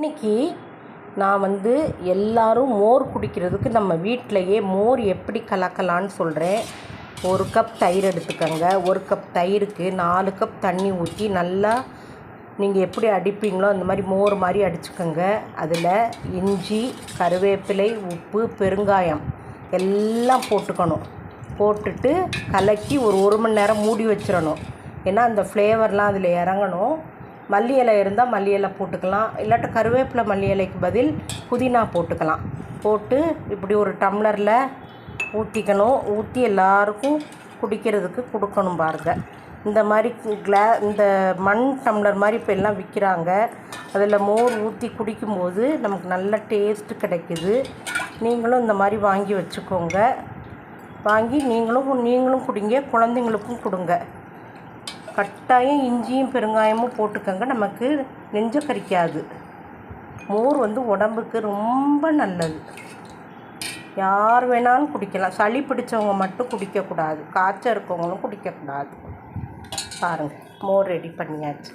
இன்னைக்கு நான் வந்து எல்லாரும் மோர் குடிக்கிறதுக்கு நம்ம வீட்டிலையே மோர் எப்படி கலக்கலான்னு சொல்கிறேன் ஒரு கப் தயிர் எடுத்துக்கோங்க. ஒரு கப் தயிருக்கு நாலு கப் தண்ணி ஊற்றி நல்லா நீங்கள் எப்படி அடிப்பீங்களோ அந்த மாதிரி மோர் மாதிரி அடிச்சுக்கோங்க. அதில் இஞ்சி கருவேப்பிலை உப்பு பெருங்காயம் எல்லாம் போட்டுக்கணும். போட்டுட்டு கலக்கி ஒரு ஒரு மணி நேரம் மூடி வச்சிடணும். ஏன்னா அந்த ஃப்ளேவர்லாம் அதில் இறங்கணும். மல்லி இலை இருந்தால் மல்லி இலை போட்டுக்கலாம். இல்லாட்ட கருவேப்பிலை மல்லி இலைக்கு பதில் புதினா போட்டுக்கலாம். போட்டு இப்படி ஒரு டம்ளரில் ஊற்றிக்கணும் ஊற்றி எல்லாருக்கும் குடிக்கிறதுக்கு கொடுக்கணும் பாருங்க. இந்த மாதிரி கிளா இந்த மண் டம்ளர் மாதிரி இப்போ எல்லாம் விற்கிறாங்க அதில் மோர் ஊற்றி குடிக்கும்போது நமக்கு நல்ல டேஸ்ட்டு கிடைக்குது. நீங்களும் இந்த மாதிரி வாங்கி வச்சுக்கோங்க. வாங்கி நீங்களும் நீங்களும் குடிங்க குழந்தைங்களுக்கும் கொடுங்க. கட்டாயம் இஞ்சியும் பெருங்காயமும் போட்டுக்கோங்க. நமக்கு நெஞ்ச கரிக்காது. மோர் வந்து உடம்புக்கு ரொம்ப நல்லது. யார் வேணாலும் குடிக்கலாம். சளி பிடிச்சவங்க மட்டும் குடிக்கக்கூடாது. காய்ச்சல் இருக்கவங்களும் குடிக்கக்கூடாது. பாருங்கள் மோர் ரெடி பண்ணியாச்சு.